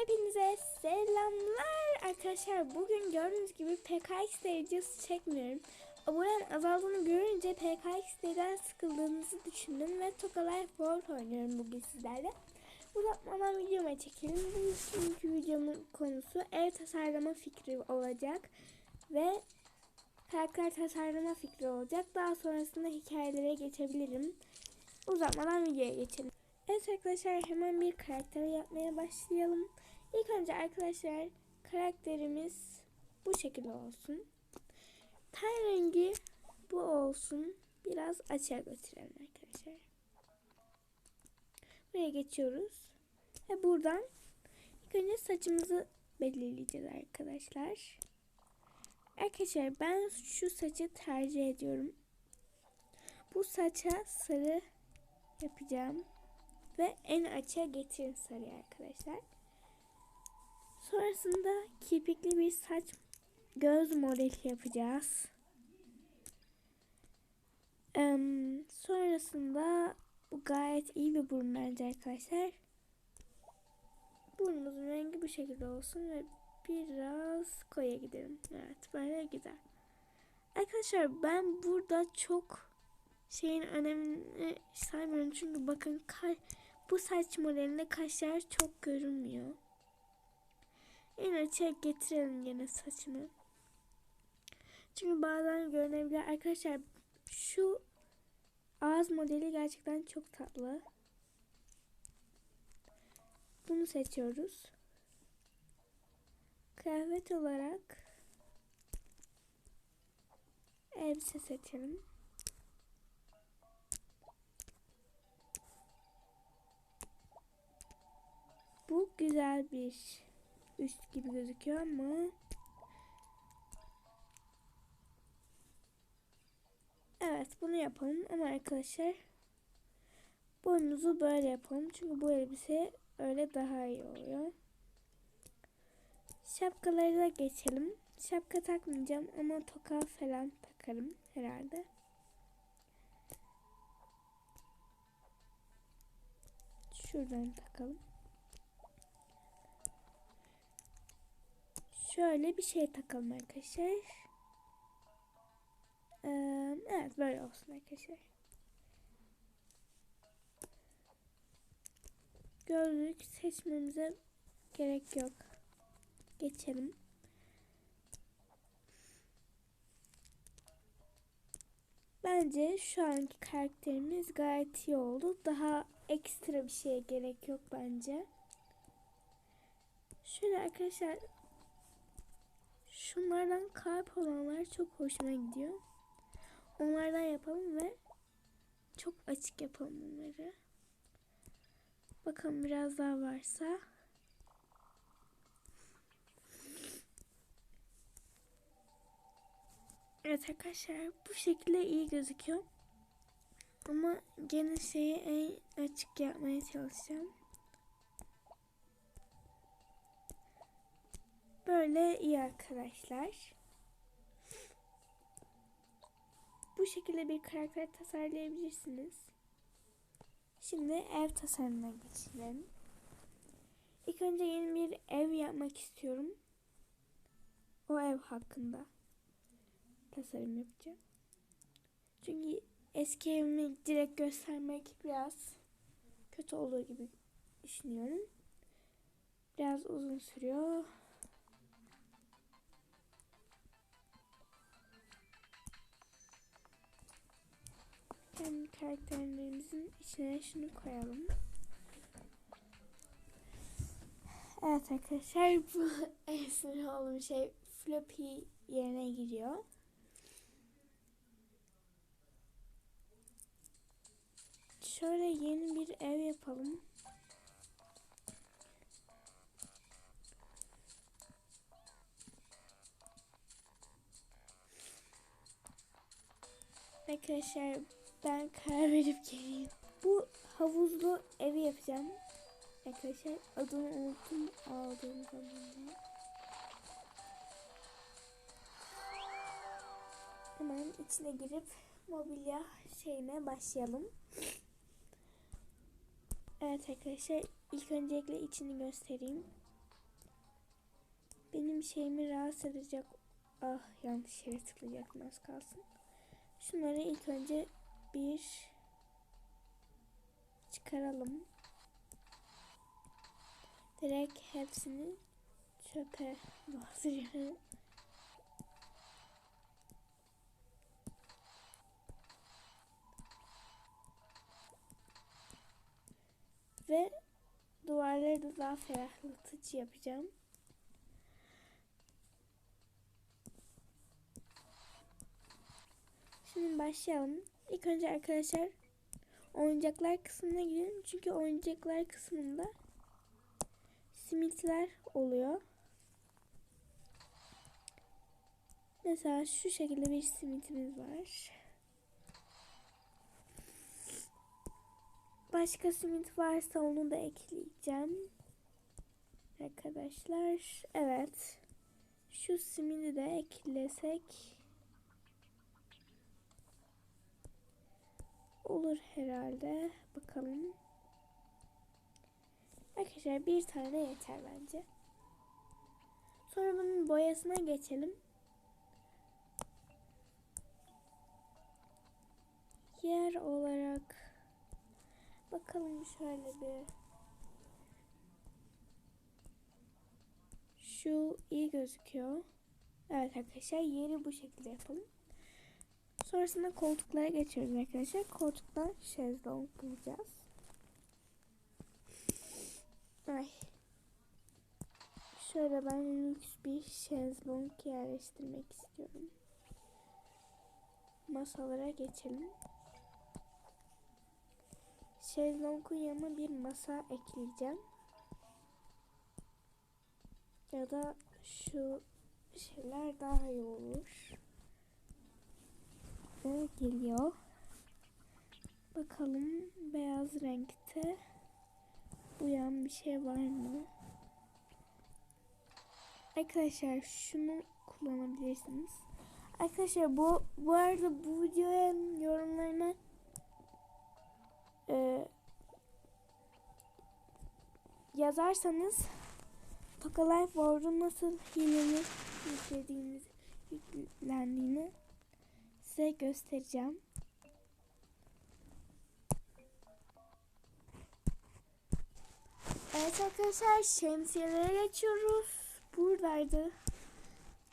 Hepinize selamlar arkadaşlar. Bugün gördüğünüz gibi PKX derecesi çekmiyorum. Abonem azaldığını görünce PKX'den sıkıldığınızı düşündüm ve Toka Life World oynuyorum bugün sizlerle. Uzatmadan videoma çekelim. Bugünkü videomun konusu ev tasarlama fikri olacak ve karakter tasarlama fikri olacak. Daha sonrasında hikayelere geçebilirim. Uzatmadan videoya geçelim. Evet arkadaşlar hemen bir karakter yapmaya başlayalım. İlk önce arkadaşlar karakterimiz bu şekilde olsun. Ten rengi bu olsun. Biraz açığa götürelim arkadaşlar. Buraya geçiyoruz. Ve buradan ilk önce saçımızı belirleyeceğiz arkadaşlar. Arkadaşlar ben şu saçı tercih ediyorum. Bu saça sarı yapacağım. Ve en açığa getirin sarıyı arkadaşlar. Sonrasında kirpikli bir saç göz modeli yapacağız. Ee, sonrasında bu gayet iyi bir burun bence arkadaşlar. Burnumuzun rengi bu şekilde olsun ve biraz koya gidelim. Evet böyle güzel. Arkadaşlar ben burada çok şeyin önemini saymıyorum çünkü bakın bu saç modelinde kaşlar çok görünmüyor. En açığa getirelim yine saçını. Çünkü bazen görünebilir. Arkadaşlar şu ağız modeli gerçekten çok tatlı. Bunu seçiyoruz. Kıyafet olarak elbise seçelim. Bu güzel bir üst gibi gözüküyor ama Evet bunu yapalım ama arkadaşlar boynunuzu böyle yapalım. Çünkü bu elbise öyle daha iyi oluyor. Şapkaları da geçelim. Şapka takmayacağım ama toka falan takarım herhalde. Şuradan takalım. Şöyle bir şey takalım arkadaşlar. Ee, evet böyle olsun arkadaşlar. Gözlük seçmemize gerek yok. Geçelim. Bence şu anki karakterimiz gayet iyi oldu. Daha ekstra bir şeye gerek yok bence. Şöyle arkadaşlar Şunlardan kalp olanlar çok hoşuma gidiyor. Onlardan yapalım ve çok açık yapalım bunları. Bakın biraz daha varsa. Evet arkadaşlar bu şekilde iyi gözüküyor. Ama gene şeyi en açık yapmaya çalışacağım. Böyle iyi arkadaşlar. Bu şekilde bir karakter tasarlayabilirsiniz. Şimdi ev tasarımına geçelim. İlk önce yeni bir ev yapmak istiyorum. O ev hakkında tasarım yapacağım. Çünkü eski evimi direkt göstermek biraz kötü olduğu gibi düşünüyorum. Biraz uzun sürüyor. Kendi karakterlerimizin içine şunu koyalım. Evet arkadaşlar bu en sinir şey floppy yerine giriyor. Şöyle yeni bir ev yapalım. Arkadaşlar ben karar verip geleyim. Bu havuzlu evi yapacağım. Arkadaşlar adını unuttum aldığım zaman. Hemen içine girip mobilya şeyine başlayalım. Evet arkadaşlar ilk öncelikle içini göstereyim. benim şeyimi rahatsız edecek. Ah yanlış yere tıklayacaktım az kalsın. Şunları ilk önce bir çıkaralım. Direkt hepsini çöpe batırıyorum. Ve duvarları da daha ferahlatıcı yapacağım. Şimdi başlayalım. İlk önce arkadaşlar oyuncaklar kısmına gidelim. Çünkü oyuncaklar kısmında simitler oluyor. Mesela şu şekilde bir simitimiz var. Başka simit varsa onu da ekleyeceğim. Arkadaşlar evet. Şu simidi de eklesek olur herhalde. Bakalım. Arkadaşlar bir tane yeter bence. Sonra bunun boyasına geçelim. Yer olarak bakalım şöyle bir şu iyi gözüküyor. Evet arkadaşlar yeri bu şekilde yapalım. Sonrasında koltuklara geçiyoruz arkadaşlar. Koltukta şezlong bulacağız. Ay. Şöyle ben lüks bir şezlong yerleştirmek istiyorum. Masalara geçelim. Şezlongun yanına bir masa ekleyeceğim. Ya da şu şeyler daha iyi olur. Ve geliyor. Bakalım beyaz renkte uyan bir şey var mı? Arkadaşlar şunu kullanabilirsiniz. Arkadaşlar bu bu arada bu videoya yorumlarına e, yazarsanız Toka Life Ward'un nasıl hileli yüklediğiniz yüklendiğini size göstereceğim. Evet arkadaşlar şemsiyelere geçiyoruz. Buradaydı.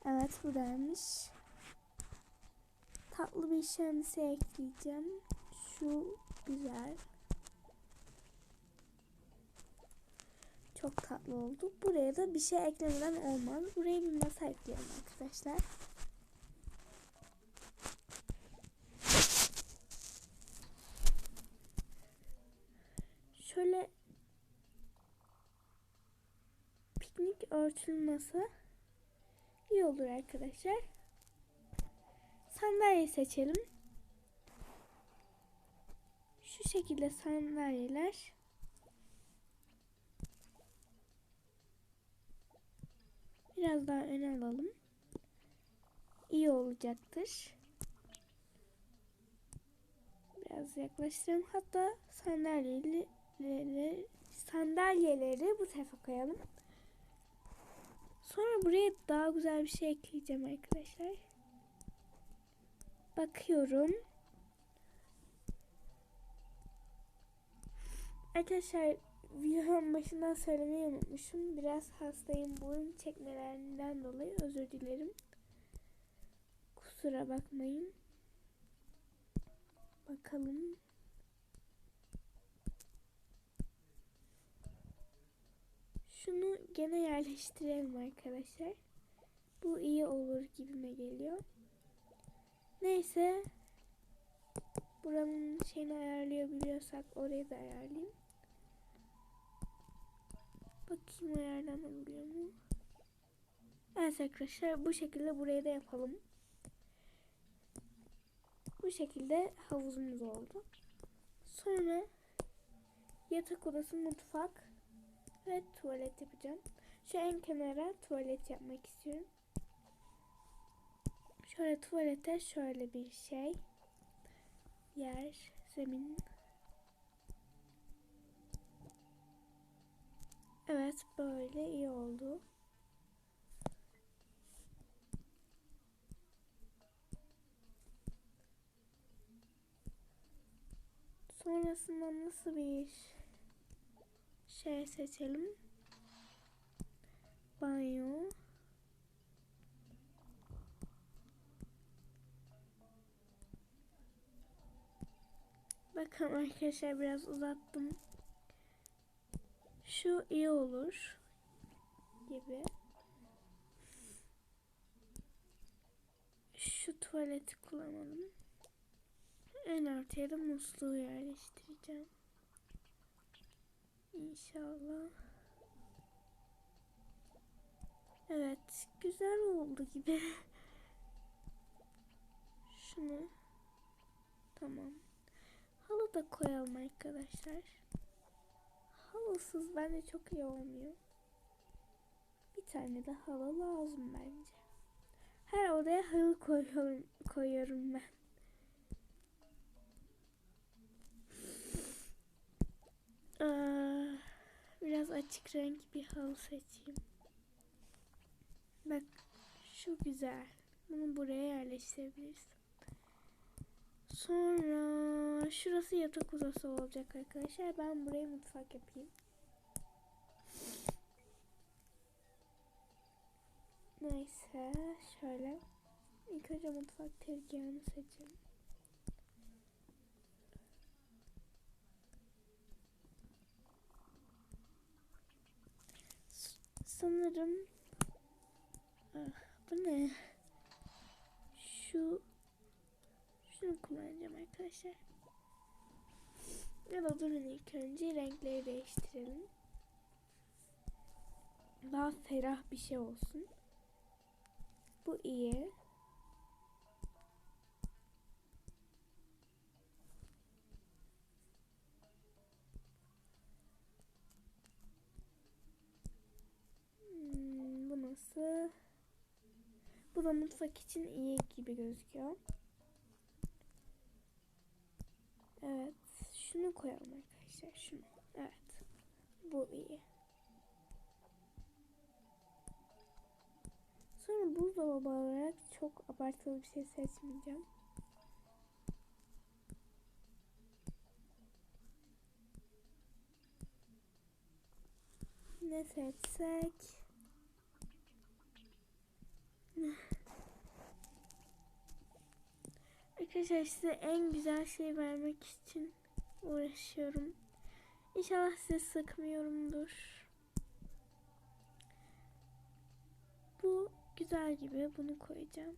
Evet buradaymış. Tatlı bir şemsiye ekleyeceğim. Şu güzel. Çok tatlı oldu. Buraya da bir şey eklemeden olmaz. Buraya bir masa ekliyorum arkadaşlar. Şöyle piknik örtülü masa iyi olur arkadaşlar. Sandalye seçelim. Şu şekilde sandalyeler biraz daha öne alalım. İyi olacaktır. Biraz yaklaştıralım. Hatta sandalyeleri sandalyeleri bu tarafa koyalım. Sonra buraya daha güzel bir şey ekleyeceğim arkadaşlar. Bakıyorum. Arkadaşlar videonun başından söylemeyi unutmuşum. Biraz hastayım. Burun çekmelerinden dolayı özür dilerim. Kusura bakmayın. Bakalım. Şunu gene yerleştirelim arkadaşlar. Bu iyi olur gibime geliyor. Neyse. Buranın şeyini ayarlayabiliyorsak orayı da ayarlayayım. Bakayım ayarlanabiliyor mu? Evet arkadaşlar bu şekilde burayı da yapalım. Bu şekilde havuzumuz oldu. Sonra yatak odası, mutfak ve tuvalet yapacağım. Şu en kenara tuvalet yapmak istiyorum. Şöyle tuvalete şöyle bir şey. Yer, zemin. Evet böyle iyi oldu. Sonrasında nasıl bir iş? Şey seçelim? Banyo. Bakın arkadaşlar biraz uzattım. Şu iyi olur gibi. Şu tuvaleti kullanalım. En ortaya da musluğu yerleştireceğim. İnşallah. Evet, güzel oldu gibi. Şunu. Tamam. Halı da koyalım arkadaşlar. Halısız bence çok iyi olmuyor. Bir tane de halı lazım bence. Her odaya halı koyuyorum, koyuyorum ben. Aa, biraz açık renk bir halı seçeyim. Bak şu güzel. Bunu buraya yerleştirebiliriz. Sonra şurası yatak odası olacak arkadaşlar. Ben buraya mutfak yapayım. Neyse şöyle. İlk önce mutfak tezgahını seçelim. Sanırım ah, bu ne? Şu şunu kullanacağım arkadaşlar. Ya da durun ilk önce renkleri değiştirelim. Daha ferah bir şey olsun. Bu iyi. Bu nasıl? Bu da mutfak için iyi gibi gözüküyor. Evet. Şunu koyalım arkadaşlar. Şunu. Evet. Bu iyi. Sonra buzdolabı olarak çok abartılı bir şey seçmeyeceğim. Ne seçsek? Arkadaşlar size en güzel şey vermek için uğraşıyorum. İnşallah sizi sıkmıyorumdur. Bu güzel gibi. Bunu koyacağım.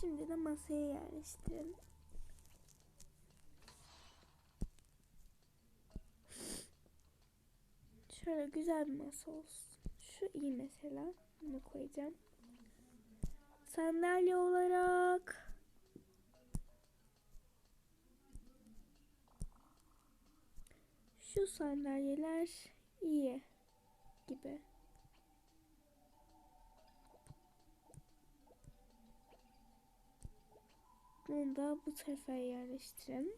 Şimdi de masaya yerleştirelim. Şöyle güzel bir masa olsun. Şu iyi mesela. Bunu koyacağım. Sandalye olarak şu sandalyeler iyi gibi. Bunu da bu tarafa yerleştirelim.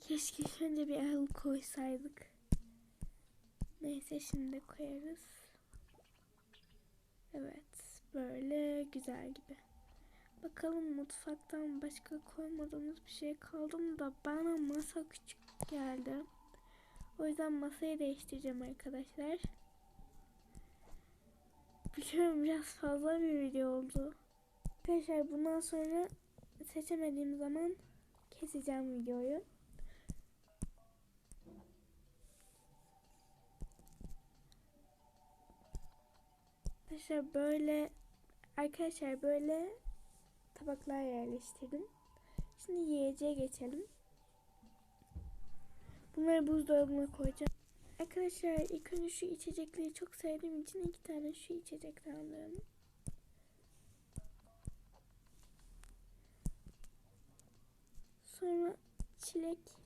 Keşke önce bir el koysaydık. Neyse şimdi koyarız. Evet böyle güzel gibi. Bakalım mutfaktan başka koymadığımız bir şey kaldı mı da bana masa küçük geldi. O yüzden masayı değiştireceğim arkadaşlar. Biliyorum biraz fazla bir video oldu. Arkadaşlar bundan sonra seçemediğim zaman keseceğim videoyu. Arkadaşlar böyle arkadaşlar böyle tabaklar yerleştirdim. Şimdi yiyeceğe geçelim. Bunları buzdolabına koyacağım. Arkadaşlar ilk önce şu içecekleri çok sevdiğim için iki tane şu içecekten alıyorum. Sonra çilek.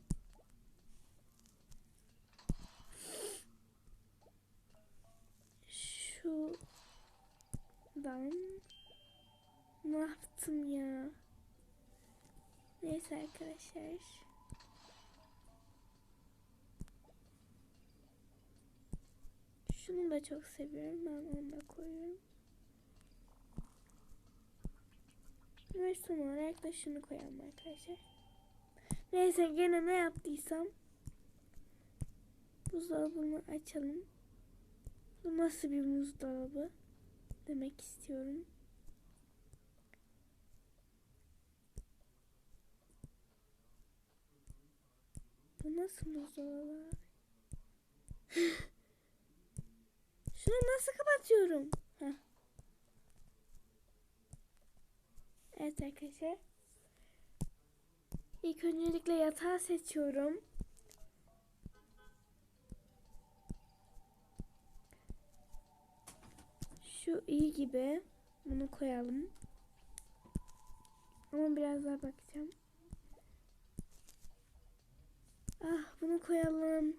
Şuradan ne yaptım ya? Neyse arkadaşlar. Şunu da çok seviyorum. Ben onu da koyuyorum. Ve son olarak da şunu koyalım arkadaşlar. Neyse gene ne yaptıysam buzdolabını açalım. Bu nasıl bir buzdolabı demek istiyorum. Bu nasıl buzdolabı? Şunu nasıl kapatıyorum? Heh. Evet arkadaşlar. İlk öncelikle yatağı seçiyorum. Şu iyi gibi. Bunu koyalım. Ama biraz daha bakacağım. Ah bunu koyalım.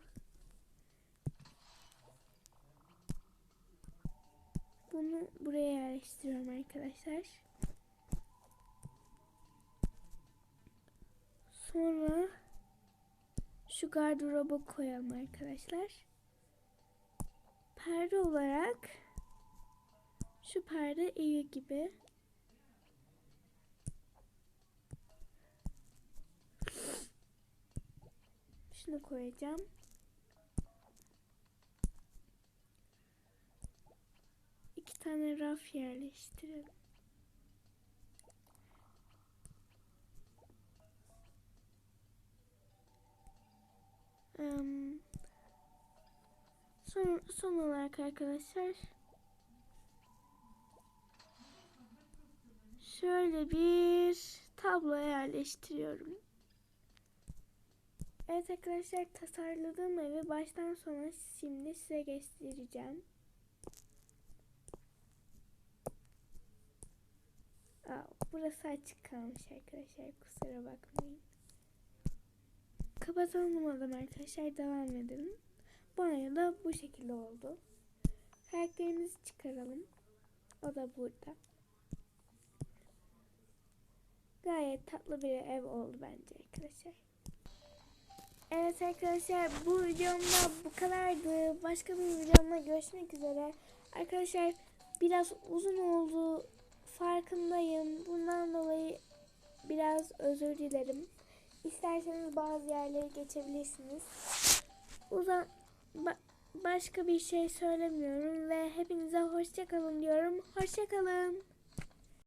Bunu buraya yerleştiriyorum arkadaşlar. Sonra şu gardıroba koyalım arkadaşlar. Perde olarak şu perde iyi gibi. Şunu koyacağım. İki tane raf yerleştirelim. Son, son olarak arkadaşlar şöyle bir tablo yerleştiriyorum. Evet arkadaşlar tasarladığım evi baştan sona şimdi size göstereceğim. Aa, burası açık kalmış arkadaşlar kusura bakmayın. Kapatalım arkadaşlar devam edelim. Banyo da bu şekilde oldu. Karakterimizi çıkaralım. O da burada. Gayet tatlı bir ev oldu bence arkadaşlar. Evet arkadaşlar bu videomda bu kadardı. Başka bir videomda görüşmek üzere. Arkadaşlar biraz uzun oldu. Farkındayım. Bundan dolayı biraz özür dilerim. İsterseniz bazı yerleri geçebilirsiniz. Uzan ba- başka bir şey söylemiyorum ve hepinize hoşça kalın diyorum. Hoşça kalın.